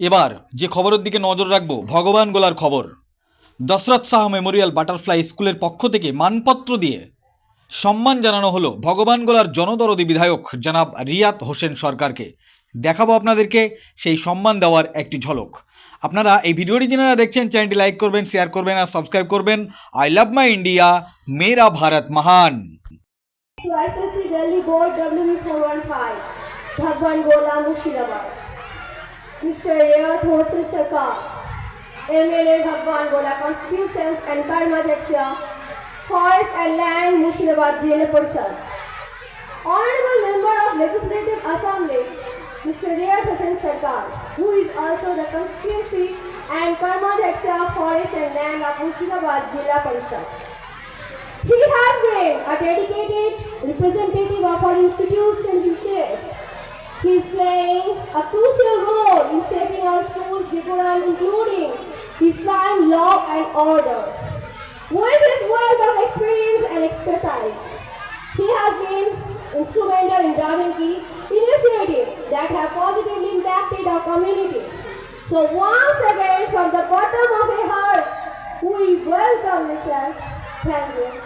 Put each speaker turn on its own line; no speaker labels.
এবার যে খবরের দিকে নজর রাখব, ভগবান গোলার খবর। দশরথ শাহ মেমোরিয়াল বাটারফ্লাই স্কুলের পক্ষ থেকে মানপত্র দিয়ে সম্মান জানানো হলো ভগবান গোলার জনদরদি বিধায়ক জনাব রিয়াত হোসেন সরকারকে। দেখাবো আপনাদেরকে সেই সম্মান দেওয়ার একটি ঝলক। আপনারা এই ভিডিওটি যারা দেখছেন, চ্যানেলটি লাইক করবেন, শেয়ার করবেন আর সাবস্ক্রাইব করবেন। আই লাভ মাই ইন্ডিয়া, মেরা ভারত মহান।
To ICC Delhi Mr. Rayat Hossain Sarkar, MLA Bhagwan Gola Constitutions and Karma Deksya, Forest and Land Mushirabad Jila Parishad. Honorable Member of Legislative Assembly, Mr. Rayat Hossain Sarkar, who is also the constituency and Karma Deksya Forest and Land of Mushirabad Jila Parishad. He has been a dedicated representative of our institute's interest. Our school's curriculum, including his prime law and order. With his wealth of experience and expertise, he has been instrumental in driving key initiatives that have positively impacted our community. So once again, from the bottom of my heart, we welcome you, sir. Thank you.